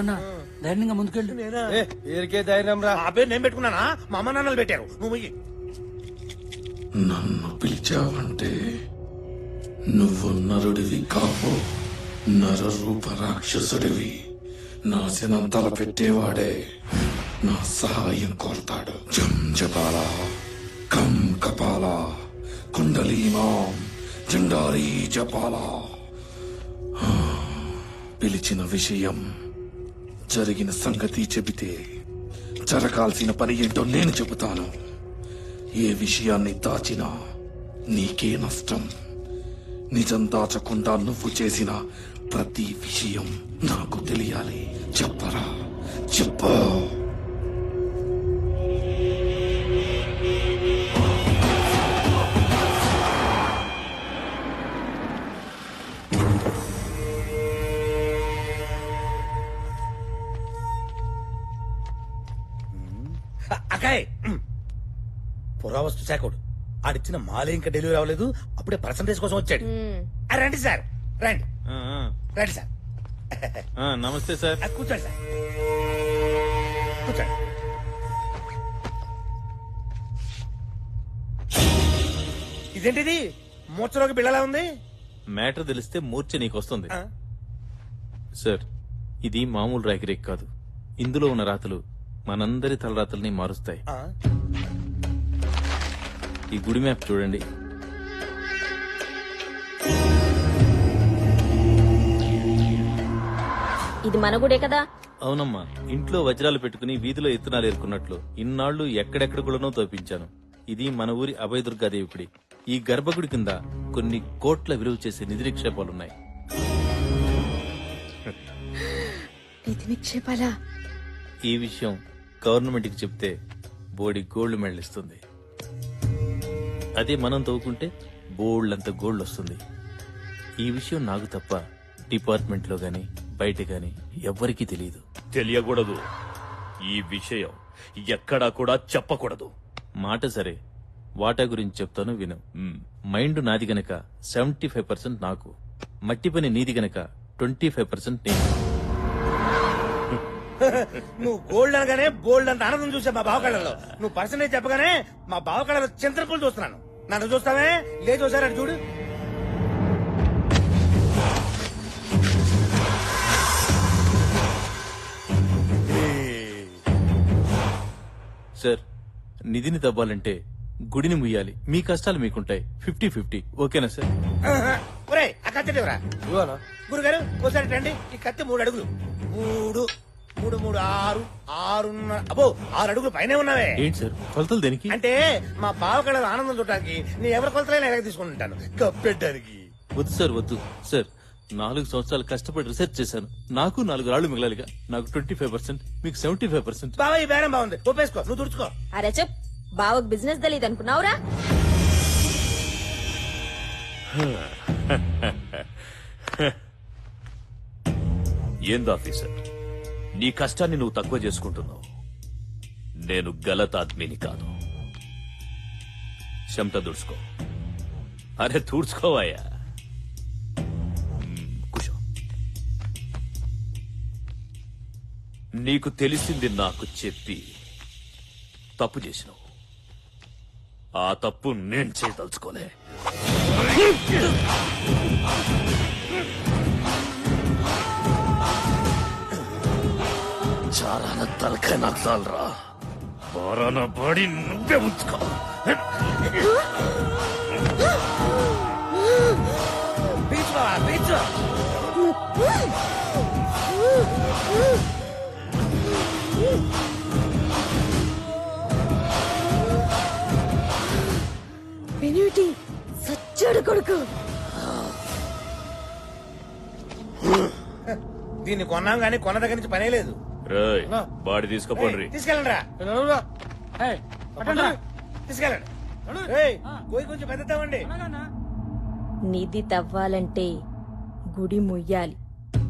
నాన్న ధైర్యంగా ముందుకెళ్ళు. ఏ, వీరికే ధైర్యం రా. ఆ పేరు నేను పెట్టుకున్నానా? మా అమ్మ నాన్నలు పెట్టారు. నువ్వు. నన్ను పిలిచావంటే నువ్వు నరుడివి కావు. నరరూప రాక్షసుడివి. నాశనం తలపెట్టేవాడే నా సహాయం కోరతాడు. జం జపాల కం కపాల కుండలీమాం జండారీ జపాల. ఆ, పిలిచిన విషయం జరిగిన సంగతి చెబితే జరగాల్సిన పని ఏంటో నేను చెబుతాను. ఏ విషయాన్ని దాచినా నీకే నష్టం. నిజం దాచకుండా నువ్వు చేసిన ప్రతి విషయం నాకు తెలియాలి. చెప్పరా? చెప్ప. ఉమ్. పురావస్తు శాఖడు. ఆడిచ్చిన మాలే ఇంకా డెలివరీ అవ్వలేదు. అప్పుడే పర్సంటేజ్ కోసం వచ్చాడు. ఆ, రండి సార్. రండి. ఆ, ఆ. రండి సార్. ఆ, నమస్తే సార్. ఆ, కూర్చోండి సార్. కూర్చోండి. ఇదేంటిది? మూర్చలోకి బిళ్ళలా ఉంది? మ్యాటర్ తెలిస్తే మూర్ఛ నీకు వస్తుంది ఆ, సార్ ఇది మామూలు రాకిరేక్ కాదు. ఇందులో ఉన్న రాతలు మనందరి తలరాతల్ని మారుస్తాయి. ఆ. ఈ గుడి మ్యాప్ చూడండి. ఇది మన గుడే కదా? అవునమ్మా ఇంట్లో వజ్రాలు పెట్టుకుని వీధిలో ఎత్తునాలు ఏరుకున్నట్లు ఇన్నాళ్ళు ఎక్కడెక్కడ గుళ్ళనో తోపించాను. ఇది మన ఊరి అభయదుర్గాదేవి గుడి. ఈ గర్భగుడి కింద కొన్ని కోట్ల విలువ చేసే నిధి నిక్షేపాలున్నాయి. నిధి నిక్షేపాలా? ఈ విషయం గవర్నమెంట్కి చెప్తే బోడి గోల్డ్ మెడల్ ఇస్తుంది. అదే మనం తవ్వుకుంటే బోల్డ్ అంత గోల్డ్ వస్తుంది. ఈ విషయం నాకు తప్ప డిపార్ట్మెంట్లో గాని బయట గాని ఎవ్వరికీ తెలియదు తెలియకూడదు. ఈ విషయం ఎక్కడా కూడా చెప్పకూడదు. మాట సరే. వాటా గురించి చెప్తాను విను. మైండ్ నాది గనక సెవెంటీ ఫైవ్ పర్సెంట్ నాకు. మట్టి పని నీది గనక ట్వంటీ ఫైవ్ పర్సెంట్ నేను. నువ్వు గోల్డ్ అనగానే గోల్డ్ అంత ఆనందం చూసా మా బావ కళ్ళలో నువ్వు పర్సనేజ్ చెప్పగానే మా బావ కళ్ళలో చింతపూలు చూస్తున్నాను. నన్ను చూస్తావే? లేదు ఒకసారి అటు చూడు. సార్ నిధిని తవ్వాలంటే గుడిని ముయ్యాలి. మీ కష్టాలు మీకుంటాయి. Fifty fifty. ఓకేనా సార్? ఒరే ఆ కత్తి గురుగారు ఒకసారి రండి. ఈ కత్తి మూడు అడుగులు. మూడు. మూడు మూడు ఆరు ఆరున్నర అబ్బో ఆరు అడుగులు పైనే ఉన్నావే. ఏంటి సార్? కొలతలు దేనికి? అంటే మా బావ కళ ఆనందం చూడటానికి నీ ఎవరి కొలతలైనా ఎలాగ తీసుకుంటాను కప్పెట్టడానికి. వద్దు సార్ వద్దు. సార్ నాలుగు సంవత్సరాలు కష్టపడి రీసెర్చ్ చేశాను. నాకు నాలుగు రాళ్ళు మిగలాలిగా. నాకు ట్వంటీ ఫైవ్ పర్సెంట్ మీకు సెవెంటీ ఫైవ్ పర్సెంట్ బావ ఈ బేరం బాగుంది. ఒప్పేసుకో నువ్వు తుడుచుకో. అరే చెప్ బావకు బిజినెస్ తెలియదు అనుకున్నావురా? ఏంది ఆఫీసర్ నీ కష్టాన్ని నువ్వు తక్కువ చేసుకుంటున్నావు. నేను గలతాద్మిని కాదు. చెమట దుడుచుకో అరే తుడుచుకోవాయా మ్మ్, కూర్చో. నీకు తెలిసింది నాకు చెప్పి తప్పు చేసినావు. ఆ తప్పు నేను చేయదలుచుకోలే. తలకాయ నాకు చాలరా బారాన బాడీ నువ్వే ఉంచుకో పెనిమిటి సచ్చాడు కొడుకు. దీన్ని కొన్నాం గానీ కొన్న దగ్గర నుంచి పనే లేదు. రేయ్ బాడీ తీసుకోపోండి. తీసుకెళ్ళండి రా తీసుకెళ్ళండి. ఏయ్, పోయి కొంచెం పెద్దతామండి నిధి తవ్వాలంటే గుడి ముయ్యాలి.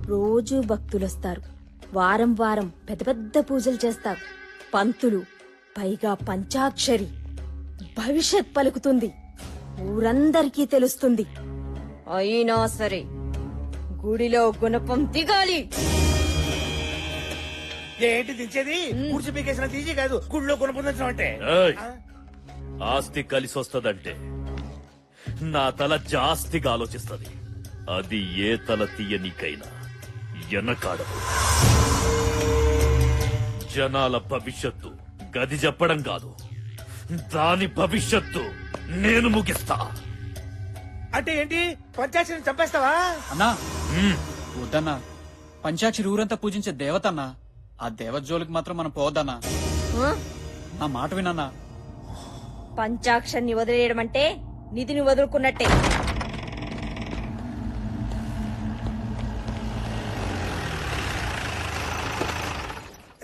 రోజూ భక్తులొస్తారు. వారం వారం పెద్ద పెద్ద పూజలు చేస్తారు. పంతులు పైగా పంచాక్షరి. భవిష్యత్ పలుకుతుంది. ఊరందరికీ తెలుస్తుంది. అయినా సరే గుడిలో గుణపం దిగాలి. ఏంటి దించేది? కూర్చో పీకేసిన తీసి కాదు గుళ్ళో కొనుక్కుందాం అంటే. ఏయ్, ఆస్తి కలిసి వస్తదంటే నా తల జాస్తిగా ఆలోచిస్తది. అది ఏ తల తీయనికైనా ఎనకాడదు. జనాల భవిష్యత్తు గది చెప్పడం కాదు. దాని భవిష్యత్తు నేను ముగిస్తా. అంటే ఏంటి? పంచాయతీని చంపేస్తావా? అన్నా వద్దన్నా. పంచాక్షరి ఊరంతా పూజించే దేవతన్నా ఆ దేవత జోలికి మాత్రం మనం పోవద్దన్నా. ఆ? నా మాట వినన్నా. పంచాక్షరిని వదిలేయడం అంటే నిధిని వదులుకున్నట్టే.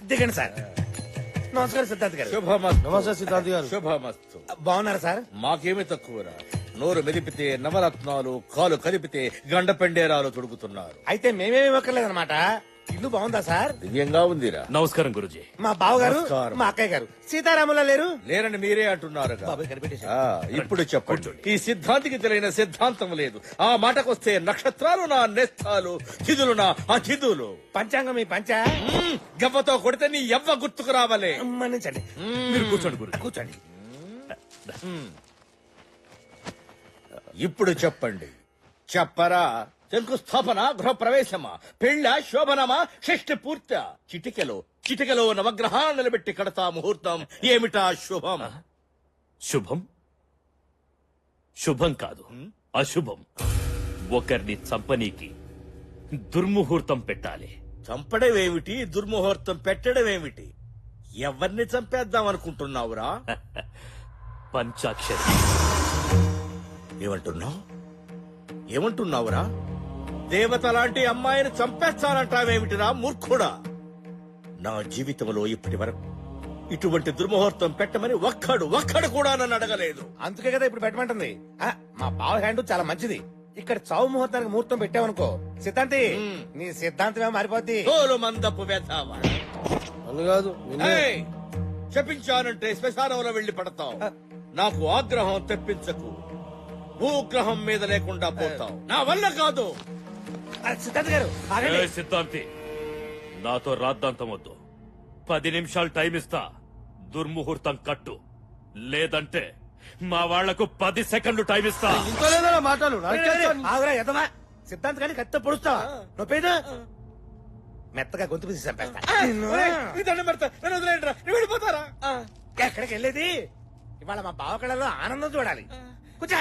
దిగండి సార్. నమస్కారం సిద్ధార్థ్ గారు. శుభమస్తు. నమస్తే సిద్ధార్థ్ గారు. శుభమస్తు. బాగున్నారా సార్? మాకేమి తక్కువరా? నోరు మెదిపితే నవరత్నాలు కాలు కదిపితే గండ పెండేరాలు తొడుగుతున్నారు. అయితే మేమేమి ఇవ్వక్కర్లేదన్నమాట. ఇల్లు బాగుందా సార్? దివ్యంగా ఉందిరా. నమస్కారం గురుజీ. మా బావగారు నమస్కారం. మా అక్కయ్య గారు. సీతారాములా లేరు? లేరని మీరే అంటున్నారు బాబాయ్ కనిపెట్టేశారు. ఇప్పుడు చెప్పండి. ఈ సిద్ధాంతికి తెలియని సిద్ధాంతం లేదు. ఆ మాటకొస్తే నక్షత్రాలు నా నేస్తాలు తిథులు నా అతిథులు. పంచాంగం మీ పంచ? మ్మ్, గవ్వతో కొడితే నీ ఎవ్వ గుర్తుకు రావాలే. మన్నించండి మీరు కూర్చోండి గురు కూర్చోండి. ఇప్పుడు చెప్పండి. చెప్పరా? శంకుస్థాపన గృహప్రవేశమా పెళ్ళ శోభనమా షష్టి పూర్త చిటికెలో చిటికెలో నవగ్రహాలు నిలబెట్టి కడతా ముహూర్తం. ఏమిటా శుభం? శుభం? శుభం కాదు. అశుభం. ఒకరిని చంపనీకి దుర్ముహూర్తం పెట్టాలి. చంపడమేమిటి? దుర్ముహూర్తం పెట్టడమేమిటి? ఎవరిని చంపేద్దాం అనుకుంటున్నావురా? పంచాక్షరి. ఏమంటున్నావు? ఏమంటున్నావురా? దేవత లాంటి అమ్మాయిని చంపేస్తానంటావేమిటిరా మూర్ఖుడా? నా జీవితంలో ఇప్పటి వరకు ఇటువంటి దుర్ముహూర్తం పెట్టమని ఒక్కడు ఒక్కడు కూడా నన్ను అడగలేదు. అందుకే కదా ఇప్పుడు పెట్టమంటుంది. ఆ, మా బావ హ్యాండ్ చాలా మంచిది. ఇక్కడ చావు ముహూర్తానికి ముహూర్తం పెట్టావనుకో. సిద్ధాంతి నీ సిద్ధాంతమే మారిపోద్ది. తోలు మందపు వేతావా నన్ను కాదు నిన్నే. ఏయ్! శపించానంటే శ్మశానంలో వెళ్ళి పడతావు. నాకు ఆగ్రహం తెప్పించకు. భూగ్రహం మీద లేకుండా పోతావు. నా వల్ల కాదు. సిద్ధాంత్ గారు ఆగండి. ఏ సిద్ధాంతి నాతో రాద్దాంతం వద్దు పది నిమిషాలు టైం ఇస్తా. దుర్ముహూర్తం కట్టు. లేదంటే మా వాళ్ళకు పది సెకండ్లు టైం ఇస్తా. ఇంకో లేదా మాటలు. నరికేస్తాను. ఆగురా ఎదవా సిద్ధాంత్ గారిని కత్తి పొడుస్తావా? నొప్పేదా? మెత్తగా గొంతు పిసి చంపేస్తా. ఒరేయ్, నీ దండం పెడతా. నన్ను వదిలేయండిరా, నేను వెళ్ళిపోతారా? ఎక్కడికి వెళ్ళేది? ఇవాళ మా బావ కళలో ఆనందం చూడాలి. కూర్చో.